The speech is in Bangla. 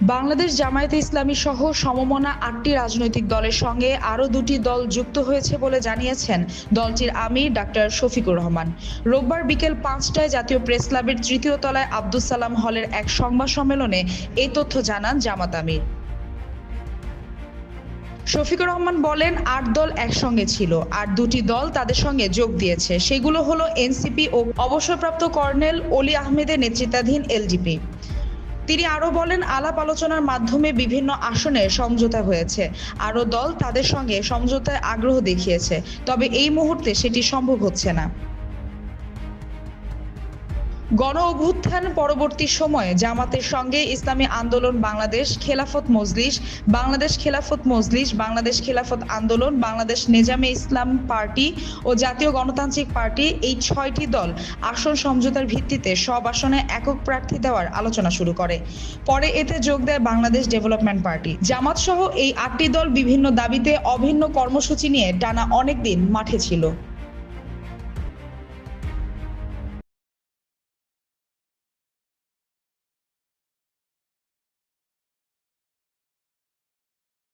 বাংলাদেশ জামায়াতে ইসলামী সহ সমমনা আটটি রাজনৈতিক দলের সঙ্গে আরও দুটি দল যুক্ত হয়েছে বলে জানিয়েছেন দলটির আমির ডাক্তার শফিকুর রহমান। রোববার বিকেল পাঁচটায় জাতীয় প্রেস ক্লাবের তৃতীয় তলায় আব্দুল সালাম হলের এক সংবাদ সম্মেলনে এই তথ্য জানান জামাত আমির। শফিকুর রহমান বলেন, আট দল একসঙ্গে ছিল, আর দুটি দল তাদের সঙ্গে যোগ দিয়েছে। সেগুলো হলো এনসিপি ও অবসরপ্রাপ্ত কর্নেল অলি আহমেদের নেতৃত্বাধীন এলডিপি। তিনি আরও বলেন, আলাপ আলোচনার মাধ্যমে বিভিন্ন আসনে সমঝোতা হয়েছে। আরও দল তাদের সঙ্গে সমঝোতায় আগ্রহ দেখিয়েছে। তবে এই মুহূর্তে সেটি সম্ভব হচ্ছে না। গণ অভ্যুত্থান পরবর্তী সময়ে জামাতের সঙ্গে ইসলামী আন্দোলন, বাংলাদেশ খেলাফত মজলিস, বাংলাদেশ খেলাফত মজলিস, বাংলাদেশ খেলাফত আন্দোলন, বাংলাদেশ নেজামে ইসলাম পার্টি ও জাতীয় গণতান্ত্রিক পার্টি এই ছয়টি দল আসন সমঝোতার ভিত্তিতে সব আসনে একক প্রার্থী দেওয়ার আলোচনা শুরু করে। পরে এতে যোগ দেয় বাংলাদেশ ডেভেলপমেন্ট পার্টি। জামাত সহ এই আটটি দল বিভিন্ন দাবিতে অভিন্ন কর্মসূচি নিয়ে টানা অনেক দিন মাঠে ছিল।